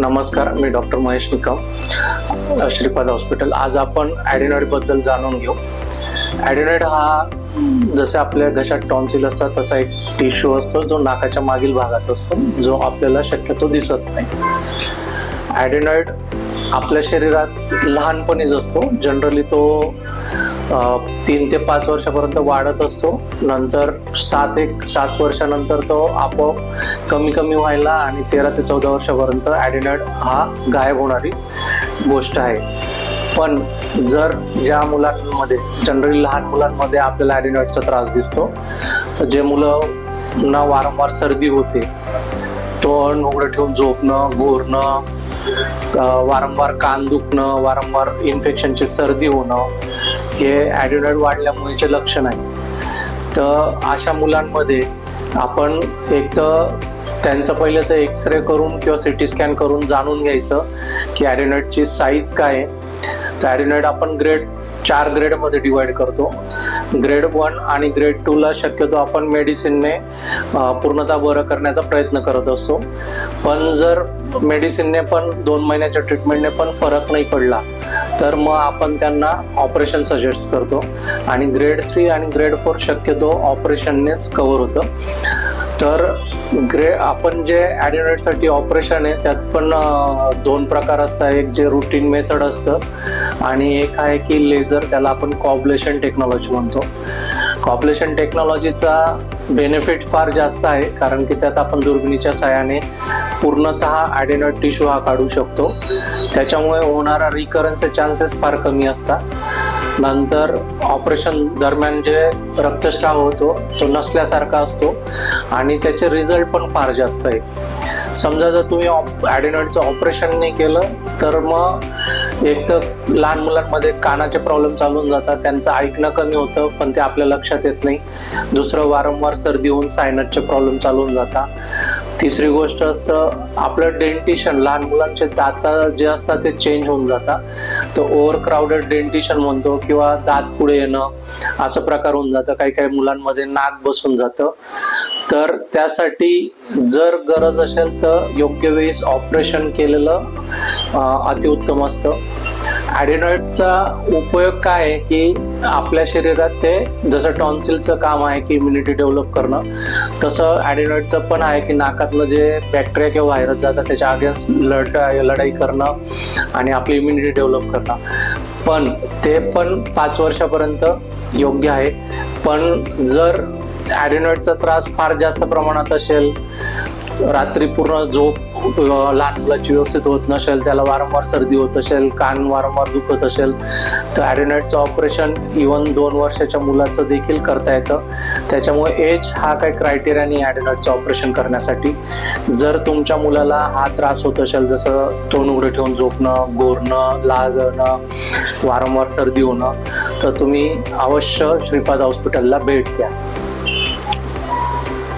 नमस्कार मी doctor Mahesh Nikam Shripad hospital. आज आपण ॲडिनॉइडबद्दल जाणून घेऊ. ॲडिनॉइड हा जसे आपल्या घशात टॉन्सिल असतात तसा एक टिश्यू असतो जो नाकाच्या मागील भागात असतो जो आपल्याला शक्यतो दिसत नाही. ॲडिनॉइड आपल्या शरीरात लहानपणीच असतो. जनरली तो तीन ते पाच वर्षापर्यंत वाढत असतो. नंतर सात एक सात वर्षानंतर तो आपोआप कमी कमी व्हायला आणि तेरा ते चौदा वर्षापर्यंत ॲडिनॉइड हा गायब होणारी गोष्ट आहे. पण जर ज्या मुलांमध्ये जनरली लहान मुलांमध्ये आपल्याला ॲडिनॉइडचा त्रास दिसतो तर जे मुलं ना वारंवार सर्दी होते तोंड उघडं ठेवून झोपणं गोरणं वारंवार कान दुखणं वारंवार इन्फेक्शनची सर्दी होणं हे ॲडिनॉइड वाढल्यामुळेचे लक्षण आहे तर अशा मुलांमध्ये आपण एक तर त्यांचं पहिलं तर एक्सरे करून किंवा सी टी स्कॅन करून जाणून घ्यायचं की ॲडिनॉइडची साईज काय आहे. तर ॲडिनॉइड आपण ग्रेड चार ग्रेडमध्ये डिवाइड करतो. ग्रेड वन आणि ग्रेड टूला शक्यतो आपण मेडिसिनने पूर्णतः बरं करण्याचा प्रयत्न करत असतो. पण जर मेडिसिनने पण दोन महिन्याच्या ट्रीटमेंटने पण फरक नाही पडला तर मग आपण त्यांना ऑपरेशन सजेस्ट करतो. आणि ग्रेड थ्री आणि ग्रेड फोर शक्यतो ऑपरेशननेच कव्हर होतं. तर ग्रे आपण जे ॲडिनॉइडसाठी ऑपरेशन आहे त्यात पण दोन प्रकार असतात. एक जे रुटीन मेथड असतं आणि एक आहे की लेझर त्याला आपण कॉब्लेशन टेक्नॉलॉजी म्हणतो. कॉब्लेशन टेक्नॉलॉजीचा बेनिफिट फार जास्त आहे कारण की त्यात आपण दुर्बिणीच्या साहाय्याने पूर्णतः ॲडिनॉइड टिश्यू हा काढू शकतो. त्याच्यामुळे होणारा रिकरन्सचे चान्सेस फार कमी असतात. नंतर ऑपरेशन दरम्यान जे रक्तस्राव होतो तो नसल्यासारखा असतो आणि त्याचे रिझल्ट पण फार जास्त आहे समजा जर तुम्ही ॲडिनॉइडचं ऑपरेशन नाही केलं तर मग एक तर लहान मुलांमध्ये कानाचे प्रॉब्लेम चालून जातात त्यांचं ऐकणं कमी होतं पण ते आपल्या लक्षात येत नाही. दुसरं वारंवार सर्दी होऊन सायनसचे प्रॉब्लेम चालून जातात. तिसरी गोष्ट असतं आपलं डेंटिशन लहान मुलांचे दात जे असतात ते चेंज होऊन जातात. तर ओव्हर क्राऊडेड डेंटिशन म्हणतो किंवा दात पुढे येणं असं प्रकार होऊन जातं. काही काही मुलांमध्ये नाक बसून जातं. तर त्यासाठी जर गरज असेल तर योग्य वेळेस ऑपरेशन केलेलं अतिउत्तम असतं. ॲडिनॉइडचा उपयोग काय आहे की आपल्या शरीरात ते जसं टॉन्सिलचं काम आहे की इम्युनिटी डेव्हलप करणं तसं ॲडिनॉइडचं पण आहे की नाकातलं जे बॅक्टेरिया किंवा व्हायरस जातात त्याच्या अगेन्स्ट लढ लढाई करणं आणि आपली इम्युनिटी डेव्हलप करणं. पण ते पण पाच वर्षापर्यंत योग्य आहे. पण जर ॲडिनॉइडचा त्रास फार जास्त प्रमाणात असेल रात्री पूर्ण झोप लहान मुलाची व्यवस्थित होत नसेल त्याला वारंवार सर्दी होत असेल कान वारंवार दुखत असेल तर ॲडेनाईटचं ऑपरेशन इवन दोन वर्षाच्या मुलाचं देखील करता येतं. त्याच्यामुळे एज हा काही क्रायटेरिया नाही ॲडेनाईटचं ऑपरेशन करण्यासाठी. जर तुमच्या मुलाला हा त्रास होत असेल जसं तोंड उघडे ठेवून झोपणं गोरणं लागणं वारंवार सर्दी होणं तर तुम्ही अवश्य श्रीपाद हॉस्पिटलला भेट द्या.